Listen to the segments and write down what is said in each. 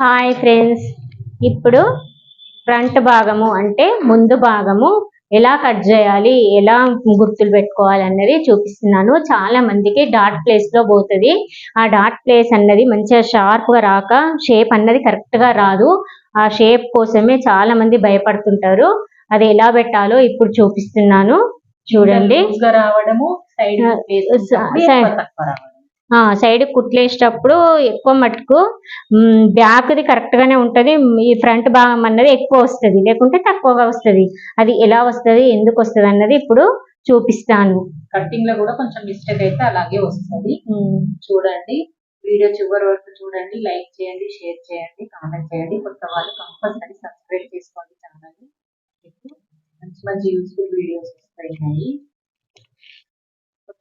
Hi friends ఇప్పుడు front భాగము అంటే ముందు భాగము ఎలా కట్ చేయాలి ఎలా గుర్తులు పెట్టుకోవాలి అన్నది చూపిస్తున్నాను. చాలా మందికి డాట్ ప్లేస్లో పోతుంది. ఆ డాట్ ప్లేస్ అన్నది మంచిగా షార్ప్గా రాక షేప్ అన్నది కరెక్ట్గా రాదు. ఆ షేప్ కోసమే చాలా మంది భయపడుతుంటారు. అది ఎలా పెట్టాలో ఇప్పుడు చూపిస్తున్నాను. చూడండి. రావడము సైడ్ సైడ్. ఆ సైడ్ కుట్లేసేటప్పుడు ఎక్కువ మటుకు బ్యాక్ ది కరెక్ట్ గానే ఉంటది. ఈ ఫ్రంట్ భాగం అన్నది ఎక్కువ వస్తది. లేకుంటే తక్కువగా వస్తది. అది ఎలా వస్తది? ఎందుకు వస్తది? అన్నది ఇప్పుడు చూపిస్తాను. కట్టింగ్లో కూడా కొంచెం మిస్టేక్ అయితే అలాగే వస్తుంది. చూడండి. వీడియో చివరి వరకు చూడండి. లైక్ చేయండి షేర్ చేయండి కామెంట్ చేయండి. కొత్త వాళ్ళు కంపల్సరీ సబ్స్క్రైబ్ చేసుకోండి ఛానల్ మంచి మంచి యూస్ఫుల్ వీడియోస్ వస్తాయి.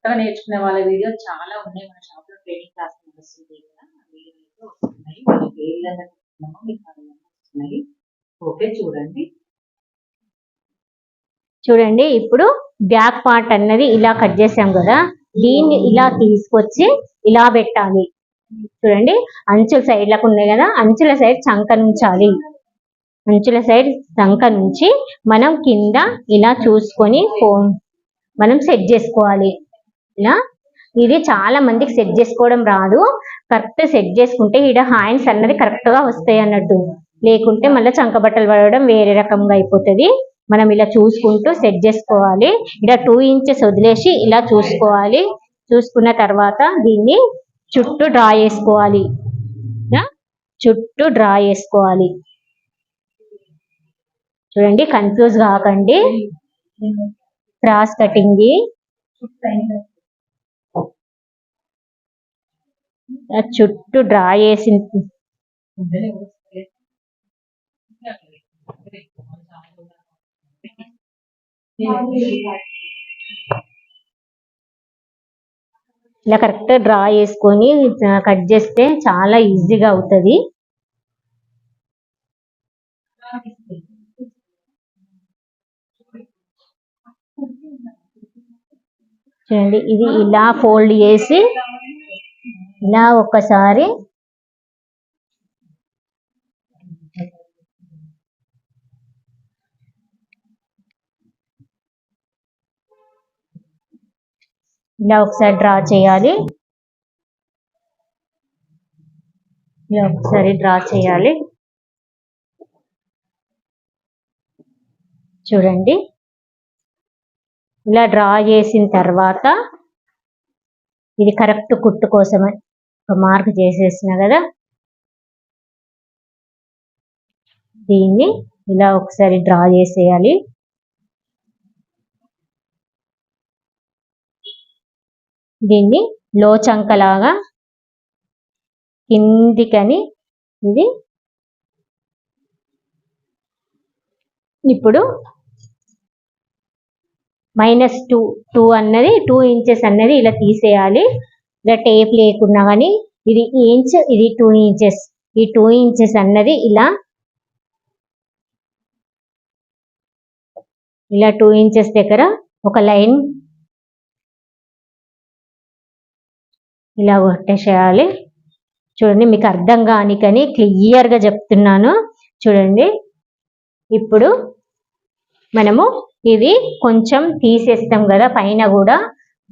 కొత్తగా నేర్చుకునే వాళ్ళ వీడియో చాలా ఉన్నాయి. మన షాప్లో ట్రైనింగ్ క్లాస్ వస్తుంది కదా ఆ వస్తున్నాయి. వాళ్ళకి ఏ విధంగా చెప్తున్నామో మీకు వస్తున్నాయి. ఓకే చూడండి. చూడండి ఇప్పుడు బ్యాక్ పార్ట్ అన్నది ఇలా కట్ చేసాం కదా దీన్ని ఇలా తీసుకొచ్చి ఇలా పెట్టాలి. చూడండి అంచుల సైడ్లకు ఉన్నాయి కదా అంచుల సైడ్ చంకనుంచాలి అంచుల సైడ్ చంక నుంచి మనం కింద ఇలా చూసుకొని ఫోన్ మనం సెట్ చేసుకోవాలి. ఇలా ఇది చాలా మందికి సెట్ చేసుకోవడం రాదు. కరెక్ట్ సెట్ చేసుకుంటే ఈడ హ్యాండ్స్ అన్నది కరెక్ట్గా వస్తాయి అన్నట్టు. లేకుంటే మళ్ళీ చంక బట్టలు పడడం వేరే రకంగా అయిపోతుంది. మనం ఇలా చూసుకుంటూ సెట్ చేసుకోవాలి. ఇలా టూ ఇంచెస్ వదిలేసి ఇలా చూసుకోవాలి. చూసుకున్న తర్వాత దీన్ని చుట్టూ డ్రా చేసుకోవాలి. చుట్టూ డ్రా చేసుకోవాలి. చూడండి కన్ఫ్యూజ్ కాకండి. క్రాస్ కటింగ్ చుట్టూ డ్రా చేసి ఇలా కరెక్ట్ డ్రా చేసుకొని కట్ చేస్తే చాలా ఈజీగా అవుతుంది. చూడండి ఇది ఇలా ఫోల్డ్ చేసి ఇలా ఒక్కసారి ఇలా ఒకసారి డ్రా చేయాలి. ఇలా ఒకసారి డ్రా చేయాలి. చూడండి. ఇలా డ్రా చేసిన తర్వాత ఇది కరెక్ట్ కుట్టు కోసమే. ఒక మార్క్ చేసేసిన కదా. దీన్ని ఇలా ఒకసారి డ్రా చేసేయాలి. దీన్ని లోచంకలాగా కిందికని ఇది ఇప్పుడు మైనస్ టూ టూ అన్నది టూ ఇంచెస్ అన్నది ఇలా తీసేయాలి. ఇలా టేప్ లేకున్నా కానీ ఇది ఇంచ్ ఇది టూ ఇంచెస్. ఈ టూ ఇంచెస్ అన్నది ఇలా ఇలా టూ ఇంచెస్ దగ్గర ఒక లైన్ ఇలా కొట్టేసేయాలి. చూడండి మీకు అర్థం కానికని క్లియర్గా చెప్తున్నాను. చూడండి ఇప్పుడు మనము ఇది కొంచెం తీసేస్తాం కదా పైన కూడా.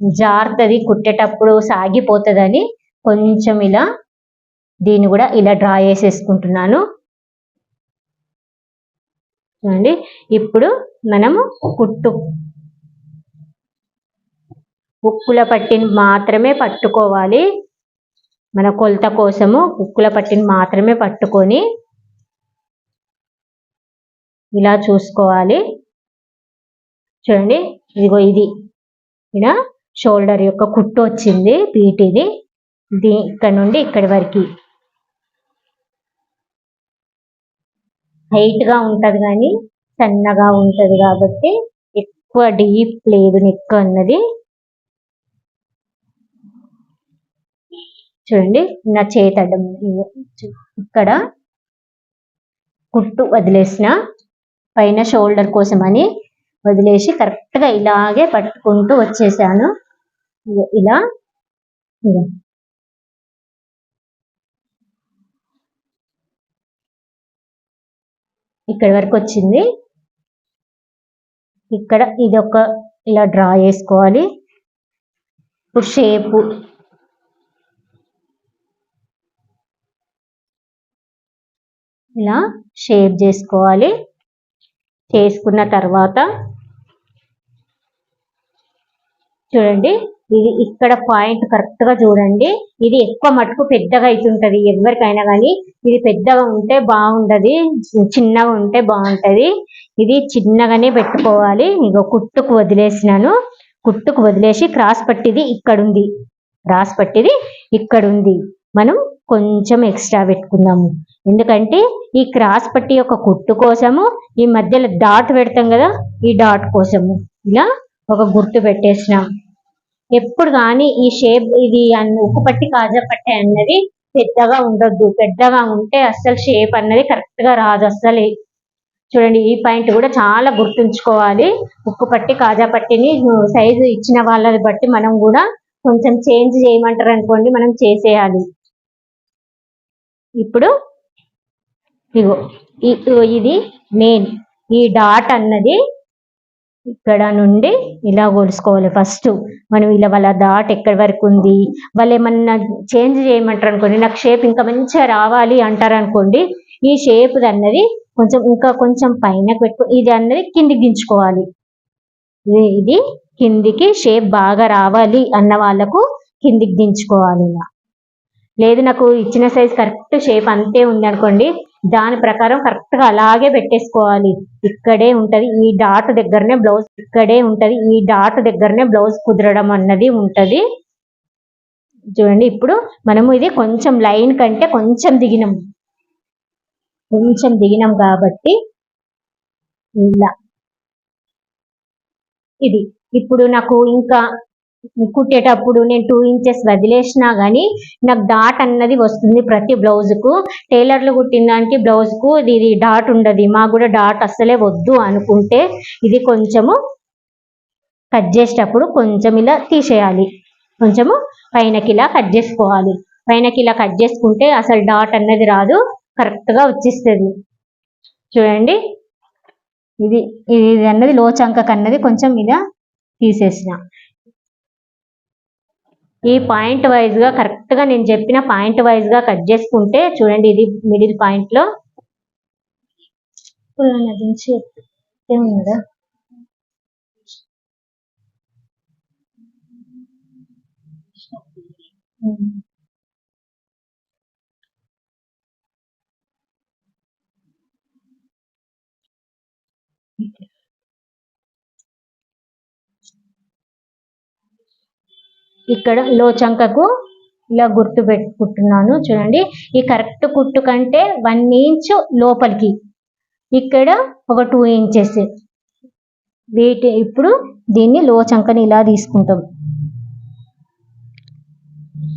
జారుతుంది కుట్టేటప్పుడు సాగిపోతుందని కొంచెం ఇలా దీన్ని కూడా ఇలా డ్రా చేసేసుకుంటున్నాను. చూడండి ఇప్పుడు మనము కుట్టు. ఉక్కుల పట్టిని మాత్రమే పట్టుకోవాలి. మన కొలత కోసము ఉక్కుల పట్టిని మాత్రమే పట్టుకొని ఇలా చూసుకోవాలి. చూడండి ఇదిగో ఇది. ఇలా షోల్డర్ యొక్క కుట్టు వచ్చింది పీటిది దీ ఇక్కడ నుండి ఇక్కడి వరకు. హైట్గా కానీ సన్నగా ఉంటుంది కాబట్టి ఎక్కువ డీప్ లేదు నెక్ అన్నది. చూడండి నా చేతి ఇక్కడ కుట్టు వదిలేసిన. పైన షోల్డర్ కోసం అని వదిలేసి కరెక్ట్గా ఇలాగే పట్టుకుంటూ వచ్చేసాను. ఇలా ఇక్కడ ఇక్కడి వరకు వచ్చింది. ఇక్కడ ఇది ఒక ఇలా డ్రా చేసుకోవాలి. ఇప్పుడు షేపు. ఇలా షేప్ చేసుకోవాలి. చేసుకున్న తర్వాత చూడండి. ఇది ఇక్కడ పాయింట్ కరెక్ట్గా చూడండి. ఇది ఎక్కువ మటుకు పెద్దగా అవుతుంటది ఎవరికైనా కానీ ఇది పెద్దగా ఉంటే బాగుండదు చిన్నగా ఉంటే బాగుంటది. ఇది చిన్నగానే పెట్టుకోవాలి. ఇక కుట్టుకు వదిలేసినాను. కుట్టుకు వదిలేసి క్రాస్ పట్టిది ఇక్కడ ఉంది క్రాస్ పట్టిది ఇక్కడ ఉంది మనం కొంచెం ఎక్స్ట్రా పెట్టుకుందాము. ఎందుకంటే ఈ క్రాస్ పట్టి యొక్క కుట్టు కోసము ఈ మధ్యలో డాట్ పెడతాం కదా ఈ డాట్ కోసము. ఇలా ఒక గుర్తు పెట్టేసినాం. ఎప్పుడు కానీ ఈ షేప్ ఇది అన్- ఉక్కు పట్టి కాజా పట్టి అన్నది పెద్దగా ఉండొద్దు. పెద్దగా ఉంటే అస్సలు షేప్ అన్నది కరెక్ట్గా రాదు అస్సలు. చూడండి ఈ పాయింట్ కూడా చాలా గుర్తుంచుకోవాలి. ఉక్కు పట్టి కాజా పట్టిని సైజు ఇచ్చిన వాళ్ళని బట్టి మనం కూడా కొంచెం చేంజ్ చేయమంటారు అనుకోండి మనం చేసేయాలి. ఇప్పుడు ఇగో ఇది మెయిన్. ఈ డాట్ అన్నది ఇక్కడ నుండి ఇలా కొలుసుకోవాలి. ఫస్ట్ మనం ఇలా వాళ్ళ డాట్ ఎక్కడి వరకు ఉంది? వాళ్ళు ఏమన్నా చేంజ్ చేయమంటారు అనుకోండి నాకు షేప్ ఇంకా మంచిగా రావాలి అంటారు అనుకోండి ఈ షేప్ అన్నది కొంచెం ఇంకా కొంచెం పైన పెట్టుకో ఇది అన్నది కిందికి దించుకోవాలి. ఇది ఇది కిందికి షేప్ బాగా రావాలి అన్న వాళ్ళకు కిందికి దించుకోవాలి ఇలా. లేదు నాకు ఇచ్చిన సైజ్ కరెక్ట్ షేప్ అంతే ఉంది అనుకోండి దాని ప్రకారం కరెక్ట్గా అలాగే పెట్టేసుకోవాలి. ఇక్కడే ఉంటది. ఈ డాట్ దగ్గరనే బ్లౌజ్ ఇక్కడే ఉంటది. ఈ డాట్ దగ్గరనే బ్లౌజ్ కుదరడం అన్నది ఉంటది. చూడండి ఇప్పుడు మనము ఇది కొంచెం లైన్ కంటే కొంచెం దిగినాం. కొంచెం దిగినాం కాబట్టి ఇలా. ఇది. ఇప్పుడు నాకు ఇంకా కుట్టేటప్పుడు నేను టూ ఇంచెస్ వదిలేసినా కానీ నాకు డాట్ అన్నది వస్తుంది ప్రతి బ్లౌజ్కు టైలర్లు కుట్టిన దానికి బ్లౌజ్కు ఇది డాట్ ఉండదు. మాకు కూడా డాట్ అస్సలే వద్దు అనుకుంటే ఇది కొంచెము కట్ చేసేటప్పుడు కొంచెం ఇలా తీసేయాలి. కొంచెము పైనకి ఇలా కట్ చేసుకోవాలి. పైనకి ఇలా కట్ చేసుకుంటే అసలు డాట్ అన్నది రాదు. కరెక్ట్గా వచ్చిస్తుంది వచ్చేస్తుంది. చూడండి. ఇది ఇది అన్నది లోచంకకు అన్నది కొంచెం ఇలా తీసేసిన. ఈ పాయింట్ వైజ్గా కరెక్ట్గా నేను చెప్పిన పాయింట్ వైజ్గా కట్ చేసుకుంటే చూడండి ఇది మిడిల్ పాయింట్లో ఇక్కడ లోచంకకు ఇలా గుర్తు పెట్టుకుంటున్నాను. చూడండి. ఈ కరెక్ట్ కుట్టు కంటే వన్ ఇంచ్ లోపలికి. ఇక్కడ ఒక టూ ఇంచెస్ వీటి ఇప్పుడు దీన్ని లోచంకని ఇలా తీసుకుంటాం.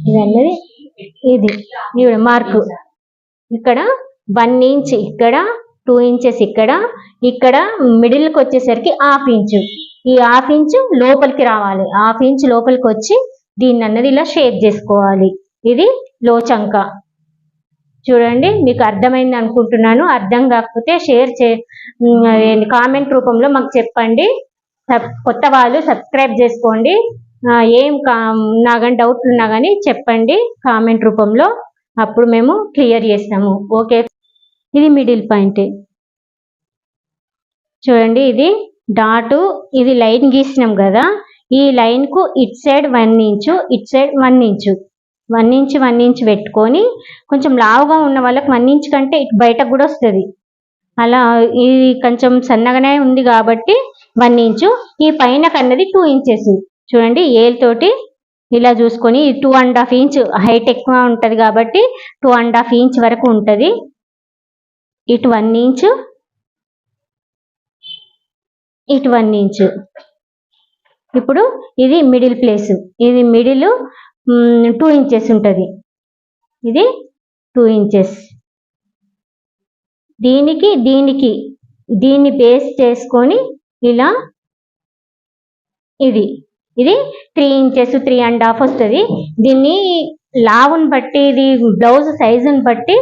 ఇది అన్నది ఇది. ఇవి మార్కు ఇక్కడ వన్ ఇంచ్ ఇక్కడ టూ ఇంచెస్ ఇక్కడ ఇక్కడ మిడిల్కి వచ్చేసరికి హాఫ్ ఇంచు ఈ హాఫ్ ఇంచ్ లోపలికి రావాలి. హాఫ్ ఇంచ్ లోపలికి వచ్చి దీన్ని అన్నది ఇలా షేప్ చేసుకోవాలి. ఇది లోచంక. చూడండి మీకు అర్థమైంది అనుకుంటున్నాను. అర్థం కాకపోతే షేర్ చే కామెంట్ రూపంలో మాకు చెప్పండి. సబ్- కొత్త వాళ్ళు సబ్స్క్రైబ్ చేసుకోండి. ఏం కా నా కానీ డౌట్లు ఉన్నా కానీ చెప్పండి కామెంట్ రూపంలో. అప్పుడు మేము క్లియర్ చేస్తాము. ఓకే. ఇది మిడిల్ పాయింట్. చూడండి ఇది డాటు ఇది లైన్ గీసినాం కదా. ఈ లైన్కు ఇట్ side one inch it side one inch one inch one inch పెట్టుకొని కొంచెం లావుగా ఉన్న వాళ్ళకి వన్ ఇంచ్ కంటే ఇటు బయటకు కూడా వస్తుంది. అలా ఇది కొంచెం సన్నగానే ఉంది కాబట్టి వన్ ఇంచు ఈ పైన కన్నది టూ ఇంచెస్ చూడండి ఏల్తోటి ఇలా చూసుకొని two and half inch height ఎక్కువ ఉంటుంది కాబట్టి టూ అండ్ హాఫ్ ఇంచ్ వరకు ఉంటుంది. ఇటు వన్ ఇంచు ఇటు వన్ ఇంచు ఇప్పుడు ఇది మిడిల్ ప్లేస్ ఇది మిడిల్ టూ ఇంచెస్ ఉంటుంది. ఇది టూ ఇంచెస్ దీనికి దీనికి దీన్ని బేస్ చేసుకొని ఇలా ఇది ఇది three inches three and half వస్తుంది. దీన్ని లావుని బట్టి ఇది బ్లౌజ్ సైజుని బట్టి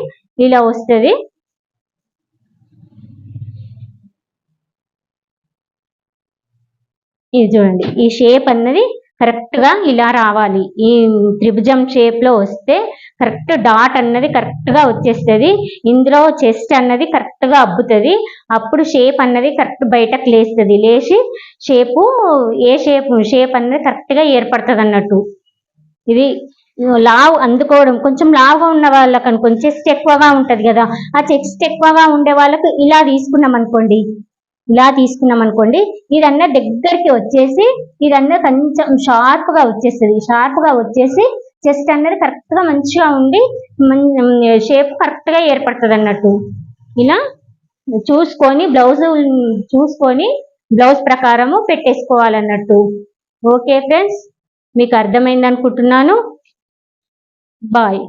ఇలా వస్తుంది. ఇది చూడండి ఈ షేప్ అన్నది కరెక్ట్గా ఇలా రావాలి. ఈ త్రిభుజం షేప్లో వస్తే కరెక్ట్ డాట్ అన్నది కరెక్ట్గా వచ్చేస్తుంది. ఇందులో చెస్ట్ అన్నది కరెక్ట్గా అబ్బుతుంది. అప్పుడు షేప్ అన్నది కరెక్ట్ బయటకు లేస్తుంది. లేచి షేపు ఏ షేప్ షేప్ అన్నది కరెక్ట్గా ఏర్పడుతుంది అన్నట్టు. ఇది లావ్ అందుకోవడం కొంచెం లావుగా ఉన్న వాళ్ళకి కొంచెం చెస్ట్ ఎక్కువగా ఉంటుంది కదా. ఆ చెస్ట్ ఎక్కువగా ఉండే వాళ్ళకు ఇలా తీసుకున్నాం అనుకోండి ఇలా తీసుకున్నాం అనుకోండి ఇదన్నా దగ్గరికి వచ్చేసి ఇదన్నా కొంచెం షార్ప్గా వచ్చేస్తుంది. షార్ప్గా వచ్చేసి చెస్ట్ అన్నది కరెక్ట్గా మంచిగా ఉండి షేప్ కరెక్ట్గా ఏర్పడుతుంది అన్నట్టు. ఇలా చూసుకొని బ్లౌజ్ చూసుకొని బ్లౌజ్ ప్రకారము పెట్టేసుకోవాలన్నట్టు ఓకే ఫ్రెండ్స్ మీకు అర్థమైంది అనుకుంటున్నాను. బాయ్